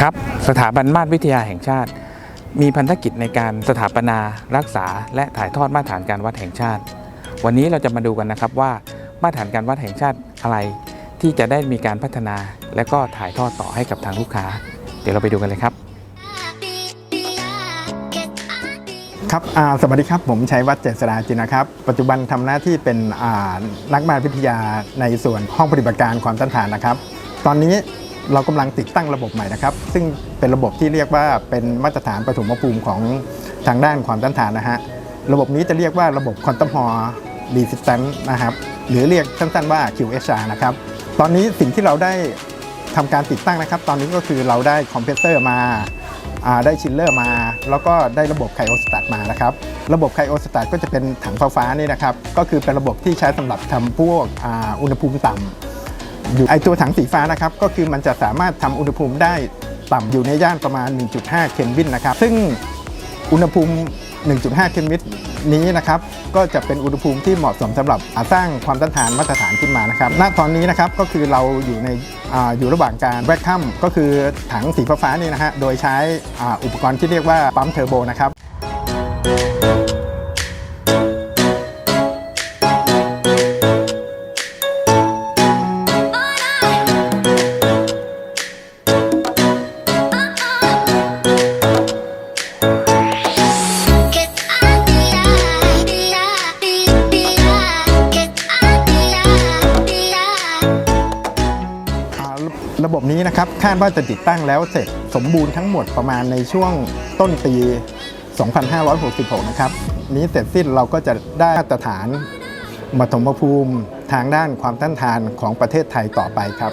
ครับ สถาบันมาตรวิทยาแห่งชาติ มีพันธกิจในการสถาปนารักษา และถ่ายทอดมาตรฐานการวัดแห่งชาติ วันนี้เราจะมาดูกันนะครับว่ามาตรฐานการวัดแห่งชาติอะไร ที่จะได้มีการพัฒนา และก็ถ่ายทอดต่อให้กับทางลูกค้า เดี๋ยวเราไปดูกันเลยครับ ครับอ่าสวัสดีครับ ผมชัยวัฒน์เจษฎาจินนะครับ ปัจจุบันทำหน้าที่เป็นอ่านักมาตรวิทยาในส่วนห้องปฏิบัติการความต้านทานนะครับ ตอนนี้ เรากำลังติดตั้งระบบใหม่นะครับ ซึ่งเป็นระบบที่เรียกว่าเป็นมาตรฐานปฐมภูมิของทางด้านความต้านทานนะฮะ ระบบนี้จะเรียกว่าระบบ Quantum Hall Resistance นะครับ หรือเรียกสั้นๆว่า QSR นะครับ ตอนนี้สิ่งที่เราได้ทำการติดตั้งนะครับ ตอนนี้ก็คือเราได้คอมเพรสเซอร์มาได้ชิลเลอร์มา แล้วก็ได้ระบบไคโอสตัตมานะครับ ระบบไคโอสตัตก็จะเป็นถังไฟฟ้านี่นะครับ ก็คือเป็นระบบที่ใช้สำหรับทำพวกอุณหภูมิต่ำ อยู่ไอตัวถังสีฟ้านะครับก็คือมันจะสามารถทำอุณหภูมิได้ต่ำอยู่ในย่านประมาณ 1.5 เคลวินนะครับ ซึ่งอุณหภูมิ 1.5 เคลวินนี้นะครับก็จะเป็นอุณหภูมิที่เหมาะสมสำหรับสร้างความต้านทานมาตรฐานขึ้นมานะครับ ณ ตอนนี้นะครับก็คือเราอยู่ในออยู่ระหว่างการแวคคัมก็คือถังสีฟ้านี่นะฮะ โดยใช้อุปกรณ์ที่เรียกว่าปั๊มเทอร์โบนะครับ บบนี้นะครับคาดว่าจะติดตั้งแล้วเสร็จสมบูรณ์ทั้งหมดประมาณในช่วงต้นปี 2566 นะครับ นี้เสร็จสิ้นเราก็จะได้มาตรฐานมาถมภูมิทางด้านความต้านทานของประเทศไทยต่อไปครับ